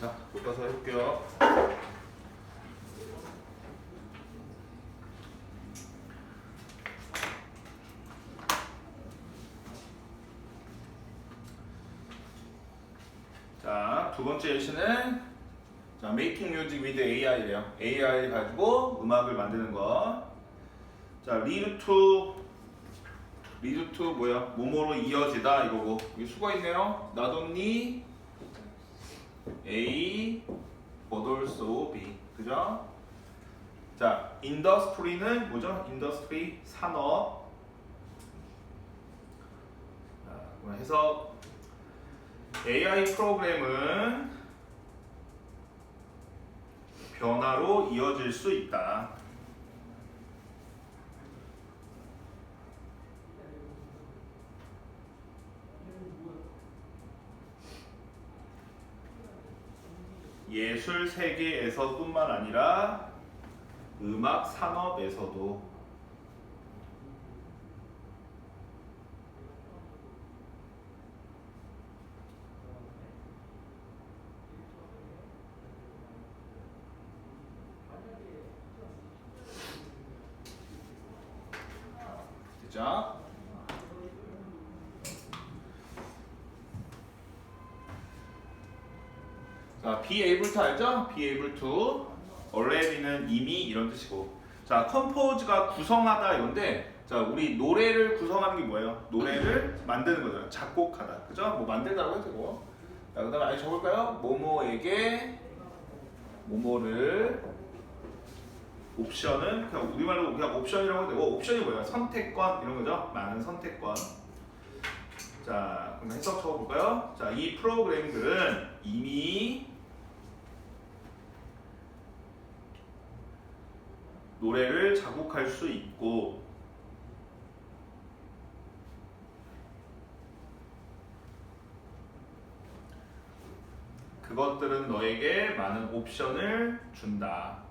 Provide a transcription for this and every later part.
자, 교과서 해볼게요. 자, 두 번째 예시는 자, Making Music with AI래요. AI 가지고 음악을 만드는 거. 자, lead to lead to 뭐야? 뭐뭐로 이어지다 이거고. 여기 수가 있네요. Only A also B. 그죠? 자, industry는 뭐죠? industry 산업. 해서 AI 프로그램은 변화로 이어질 수 있다. 예술 세계에서뿐만 아니라 음악 산업에서도 자, 자, be able to 알죠? be able to already는 이미 이런 뜻이고 자, compose가 구성하다 이건데 자, 우리 노래를 구성하는 게 뭐예요? 노래를 만드는 거잖아요. 작곡하다. 그죠? 뭐 만들다라고 해도 되고 자, 그 다음에 아예 적을까요? 모모에게 모모를 옵션은 그냥 우리말로 그냥 옵션이라고 해도 되고 옵션이 뭐예요? 선택권 이런 거죠? 많은 선택권 자, 그럼 해석 적어볼까요? 자, 이 프로그램들은 이미 노래를 작곡할 수 있고 그것들은 너에게 많은 옵션을 준다.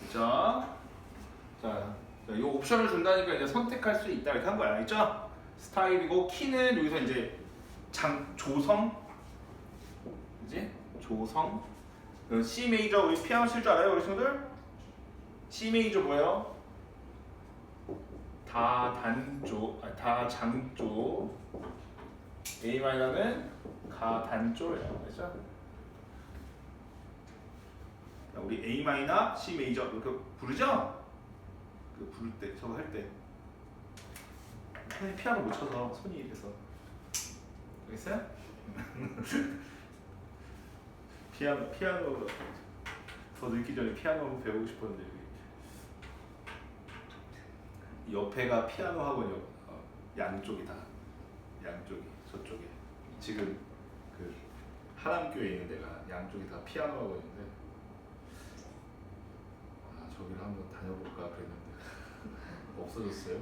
그죠? 이 옵션을 준다니까 이제 선택할 수 있다 이렇게 한 거야, 알겠죠? 스타일이고 키는 여기서 이제 장 조성, 그지? 조성. 그 C 메이저 우리 피아노 칠 줄 알아요, 우리 친구들? C 메이저 뭐예요? 다 단조, 아, 다 장조. A 마이너는 가 단조예요, 그죠? 자, 우리 A 마이너, C 메이저 이렇게 부르죠? 그 부를 때 저거 할 때. 피아노 못 쳐서 손이 이래서. 알겠어요? 피아노 피아노 더 늦기 전에 피아노 배우고 싶었는데 여기 옆에가 피아노 학원 옆, 어, 양쪽이 다 양쪽이 저쪽에 지금 그 하남교에 있는 데가 양쪽이 다 피아노 학원인데 아 저기를 한번 다녀볼까 그랬는데 없어졌어요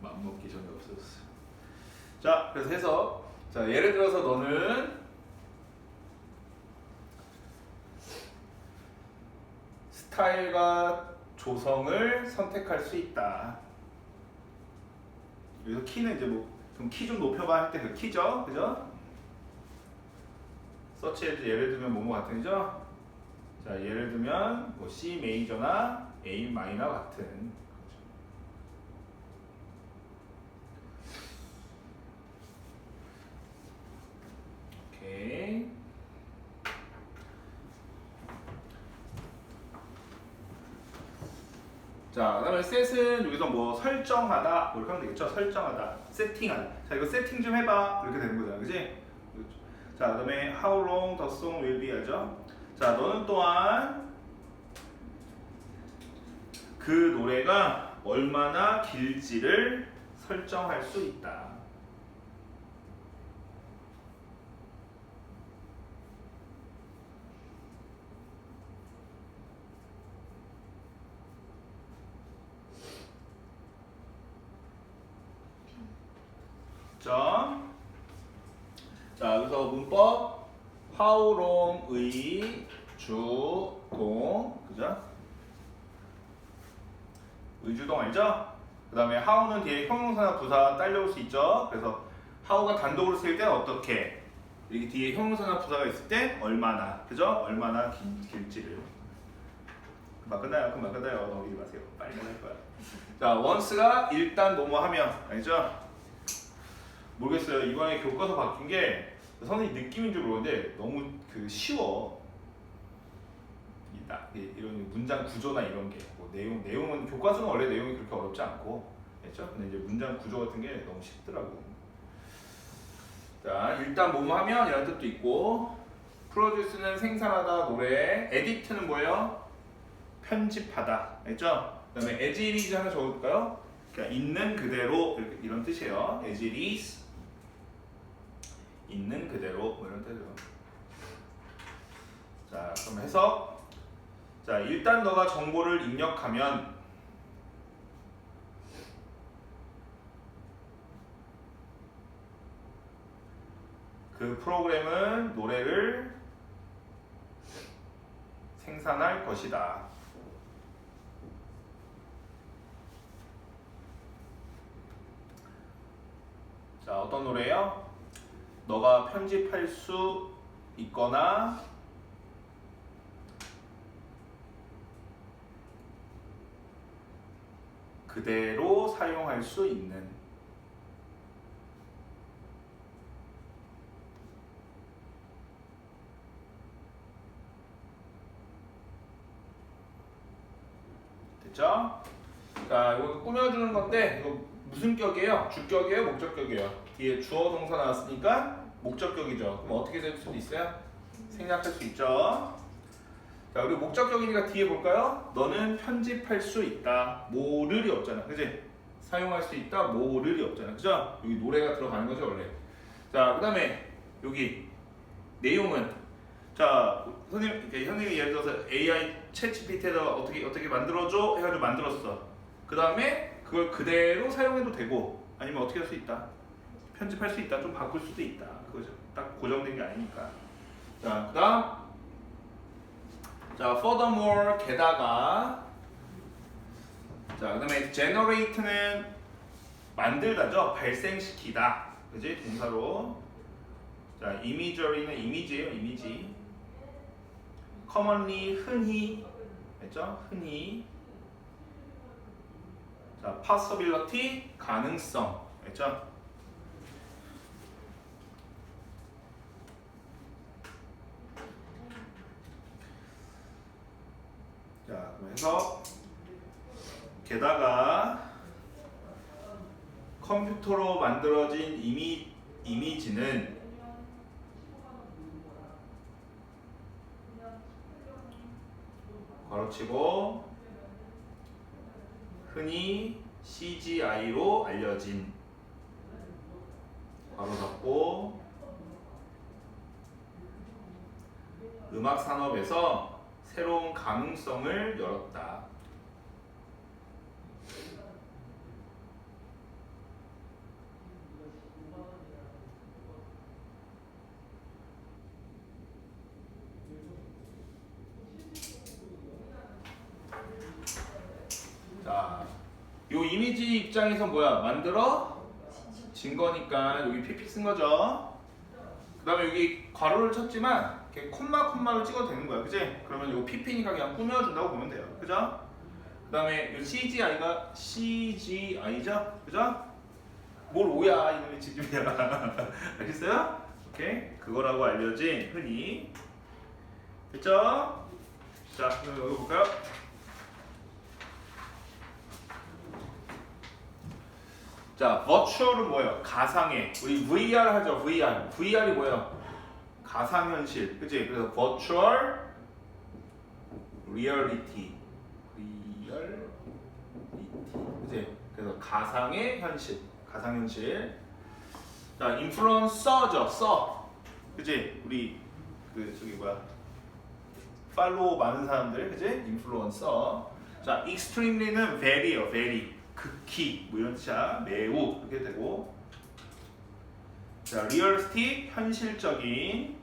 맘 먹기 전에 없어졌어요 자 그래서 해서 자 예를 들어서 너는 스타일과 조성을 선택할 수 있다. 여기서 키는 이제 뭐좀키좀 높여봐 할 때 그 키죠, 그죠? 서치해서 예를 들면 뭐뭐 같은죠? 자 예를 들면 뭐 C 메이저나 A 마이너 같은 거죠. 오케이. 자, 그다음에 set은 여기서 뭐 설정하다 뭐 이렇게 하면 되겠죠? 설정하다, 세팅하다. 자, 이거 세팅 좀 해봐 이렇게 되는 거잖아, 그지? 자, 그다음에 how long the song will be 하죠? 자, 너는 또한 그 노래가 얼마나 길지를 설정할 수 있다. 자, 자 여기서 문법 how long의 주동 그죠? 의주동 알죠? 그 다음에 how는 뒤에 형용사나 부사 딸려올 수 있죠. 그래서 how가 단독으로 쓰일 때는 어떻게 여기 뒤에 형용사나 부사가 있을 때 얼마나 그죠? 얼마나 긴, 길지를 금방 끝나요. 금방 끝나요. 넘기지 마세요. 빨리 끝날 거야. 자, once가 일단 뭐뭐 하면 알죠? 모르겠어요. 이번에 교과서 바뀐 게 선생님 느낌인 줄 모르는데 너무 그 쉬워. 이런 문장 구조나 이런 게뭐 내용 내용은 교과서는 원래 내용이 그렇게 어렵지 않고 그렇죠? 근데 이제 문장 구조 같은 게 너무 쉽더라고. 자, 일단 뭐뭐 하면 이런 뜻도 있고 프로듀스는 생산하다 노래, 에디트는 뭐예요? 편집하다. 알죠? 그다음에 as it is 하나 적어볼까요? 그러니까 있는 그대로 이렇게 이런 뜻이에요. as it is 있는 그대로 뭐 이런 뜻이에요. 자, 그럼 해석. 자, 일단 너가 정보를 입력하면 그 프로그램은 노래를 생산할 것이다. 자, 어떤 노래요? 너가 편집할 수 있거나 그대로 사용할 수 있는 됐죠? 자, 이거 꾸며주는 건데 이거 무슨 격이에요? 주격이에요? 목적격이에요? 뒤에 주어 동사 나왔으니까 목적격이죠. 그럼 어떻게 될 수도 있어요? 생략할 수 있죠. 자, 우리 목적격이니까 뒤에 볼까요? 너는 편집할 수 있다. 모를이 없잖아. 그지? 사용할 수 있다. 모를이 없잖아. 그죠? 여기 노래가 들어가는 거죠, 원래. 자, 그 다음에 여기 내용은 자, 선생님, 이렇게 선생님이 예를 들어서 AI 챗GPT에다 어떻게 어떻게 만들어줘 해가지고 만들었어. 그 다음에 그걸 그대로 사용해도 되고 아니면 어떻게 할 수 있다. 편집할 수 있다. 좀 바꿀 수도 있다. 그거죠. 딱 고정된 게 아니니까. 자, 그 다음 자, furthermore 게다가 자, 그다음에 generate는 만들다죠. 발생시키다. 그지? 동사로. 자, imagery는 이미지예요. 이미지. commonly 흔히 했죠? 흔히 자, possibility 가능성 했죠? 자, 그래서 게다가 컴퓨터로 만들어진 이미 이미지는 괄호치고 흔히 CGI로 알려진 괄호 닫고 음악 산업에서 새로운 가능성을 열었다. 자, 요 이미지 입장에서 뭐야? 만들어 진 거니까 여기 PP 쓴 거죠. 그 다음에 여기 괄호를 쳤지만 이렇게 콤마 콤마를 찍어도 되는 거야, 그지? 그러면 이거 PP니까 그냥 꾸며준다고 보면 돼요, 그죠? 그 다음에 이 CGI가 CGI죠, 그죠? 뭘 오야 이놈의 지금이야, 알겠어요? 오케이, 그거라고 알려진 흔히 됐죠? 자, 그럼 여기 볼까요? 자, virtual은 뭐예요? 가상의. 우리 VR 하죠. VR. VR이 뭐예요? 가상현실. 그치? 그래서 virtual reality. reality. 그치? 그래서 가상의 현실. 가상현실. 자, 인플루언서죠. 써. 그치? 우리 그 저기 뭐야? 팔로우 많은 사람들. 그치? 인플루언서. 자, extremely는 very요. very. 극히 뭐 이런 뜻이야 매우 이렇게 되고 자 리얼스틱 현실적인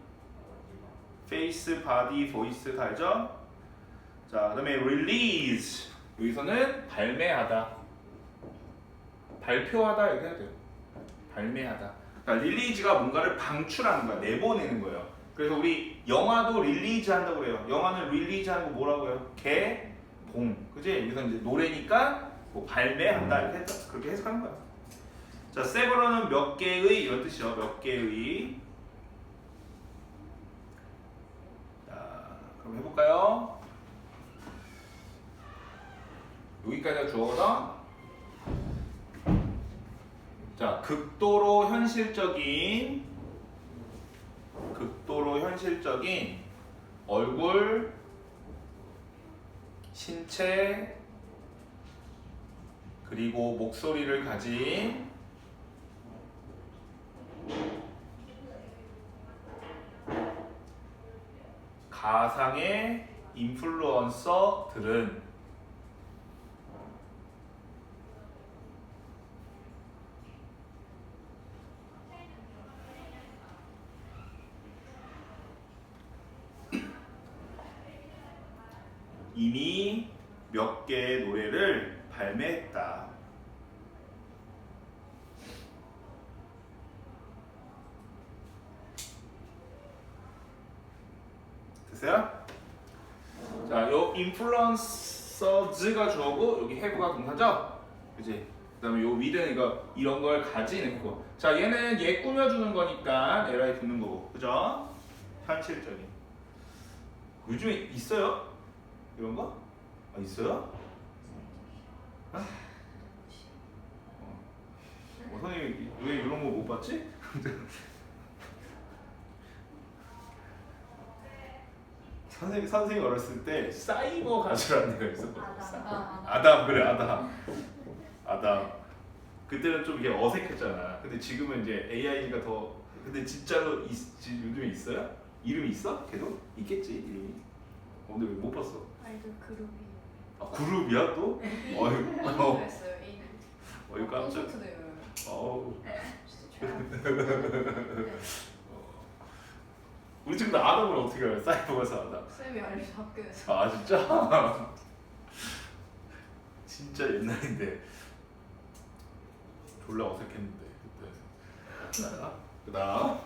face, body, voice 다 알죠? 자, 그 다음에 release 여기서는 발매하다, 발표하다 이렇게 해야 돼요. 발매하다. 그러니까 릴리즈가 뭔가를 방출하는 거야, 내보내는 거예요. 그래서 우리 영화도 릴리즈 한다고 그래요. 영화는 릴리즈 하는 거 뭐라고요? 개봉, 그지? 여기서 이제 노래니까 뭐 발매한다 이렇게 해석, 그렇게 해석하는 거야. 자, 세버러는 몇 개의 이런 뜻이죠. 몇 개의. 자, 그럼 해볼까요? 여기까지가 주어거든. 자, 극도로 현실적인 극도로 현실적인 얼굴, 신체, 그리고 목소리를 가진 가상의 인플루언서들은 이미 몇 개의 노래를 발매했다. 됐어요? 자, 요 인 플루언서즈가 주어고 여기 have가 동사죠? 그지? 그다음에 요 이거 이런 걸 가지는 거. 자, 얘는 얘 꾸며주는 거니까 LI 붙는 거고, 그죠? 현실적인. 요즘에 있어요? 이런 거? 아, 있어요? 아? 어, 어, 선생님 왜 이런 거 못 봤지? 선생님 선생님 어렸을 때 사이버 가수라는 데가 있었거든. 아담. 아담 그래 아담. 아담. 그때는 좀 이게 어색했잖아. 근데 지금은 이제 AI가 더 근데 진짜로 있, 지- 요즘에 있어요? 이름이 있어? 걔도 있겠지 이름이. 어, 근데 왜 못 봤어? 아이돌 그룹이. 아 그룹이야 또? 어휴, 어, 그랬어요. 이 어휴 깜짝. 콘서트도 어우. 진짜 우리 친구들 아담을 어떻게 알아? 사이버 가서 아담. 쌤이 알려준 학교에서. 아 진짜? 진짜 옛날인데 졸라 어색했는데 그때. 자, 그다음.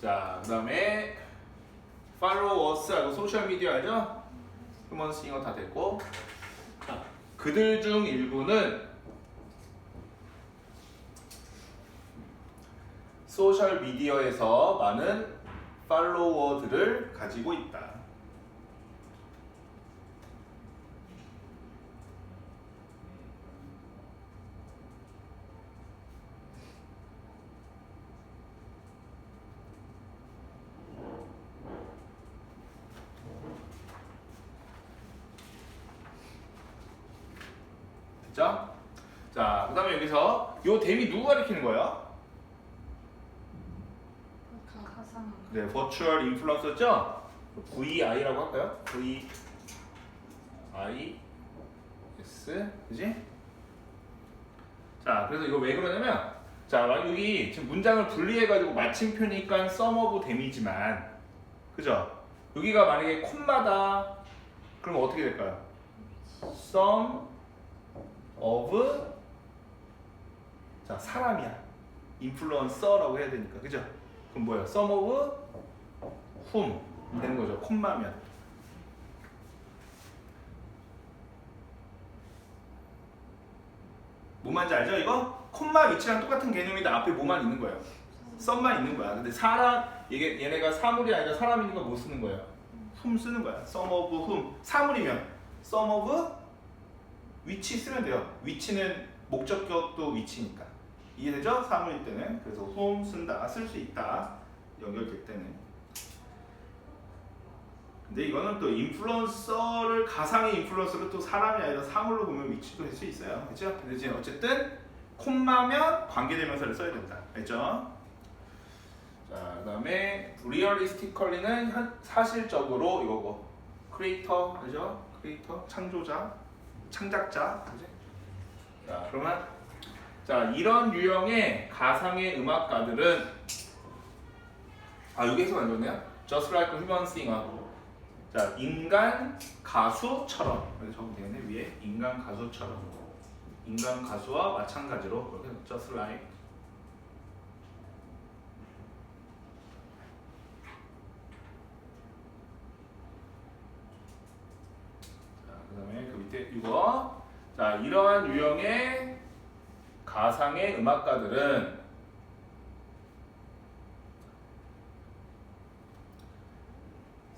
자, 그다음에 follow us 알고 소셜 미디어 알죠? 휴먼 싱어 다 됐고. 자, 그들 중 일부는 소셜 미디어에서 많은 팔로워들을 가지고 있다. 됐죠? 자, 그 다음에 여기서 요 댐이 누구 가리키는 거예요? 가상. 네, 버추얼 인플루언서죠? VI라고 할까요? V I S 그지? 자, 그래서 이거 왜 그러냐면 자, 막 여기 지금 문장을 분리해 가지고 마침표니까 of them이지만 그죠? 여기가 만약에 콤마다 그럼 어떻게 될까요? some of 자, 사람이야. 인플루언서라고 해야 되니까. 그죠? 그럼 뭐예요? some of whom 되는 거죠. 콤마면. 뭔 말인지 알죠? 이거 콤마 위치랑 똑같은 개념이다. 앞에 뭐만 있는 거예요. 썸만 있는 거야. 근데 사람 이게 얘네가 사물이 아니라 사람이니까 뭐 쓰는 거예요? whom 쓰는 거야. some of whom 사물이면 some of 위치 쓰면 돼요. 위치는 목적격도 위치니까. 이해되죠? 사물일 때는 그래서 whom 쓴다. 쓸 수 있다. 연결될 때는. 근데 이거는 또 인플루언서를 가상의 인플루언서를 또 사람이 아니라 사물로 보면 위치도 될 수 있어요. 그렇죠? 근데 이제 어쨌든 콤마면 관계대명사를 써야 된다. 알죠? 자, 그다음에 리얼리스티컬리는 현- 사실적으로 이거고 크리에이터 그죠? 크리에이터 창조자, 창작자 그지? 자, 그러면 자, 이런 유형의 가상의 음악가들은 아, 여기 해석 안 좋네요. Just like a human singer. 자, 인간 가수처럼 이렇게 적으면 되겠네. 위에 인간 가수처럼. 인간 가수와 마찬가지로 그렇게 just like 이거 자, 이러한 유형의 가상의 음악가들은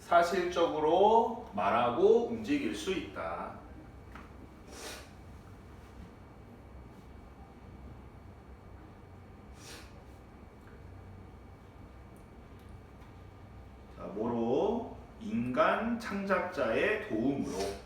사실적으로 말하고 움직일 수 있다. 자, 뭐로? 인간 창작자의 도움으로.